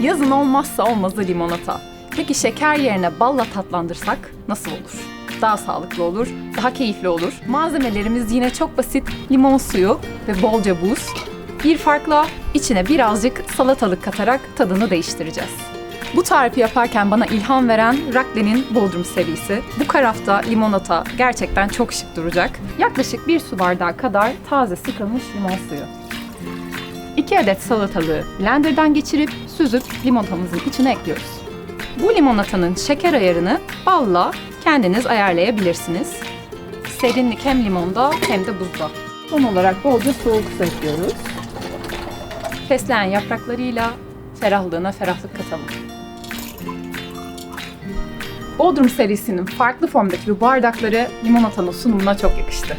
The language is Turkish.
Yazın olmazsa olmazı limonata. Peki şeker yerine balla tatlandırsak nasıl olur? Daha sağlıklı olur, daha keyifli olur. Malzemelerimiz yine çok basit. Limon suyu ve bolca buz. Bir farkla içine birazcık salatalık katarak tadını değiştireceğiz. Bu tarifi yaparken bana ilham veren Rakle'nin Bodrum serisi. Bu karafta limonata gerçekten çok şık duracak. Yaklaşık bir su bardağı kadar taze sıkılmış limon suyu. 2 adet salatalığı blenderdan geçirip süzüp limonatamızın içine ekliyoruz. Bu limonatanın şeker ayarını balla kendiniz ayarlayabilirsiniz. Serinlik hem limonda hem de buzda. Son olarak bolca soğuk su ekliyoruz. Fesleğen yapraklarıyla ferahlığına ferahlık katalım. Bodrum serisinin farklı formdaki bu bardakları limonatanın sunumuna çok yakıştı.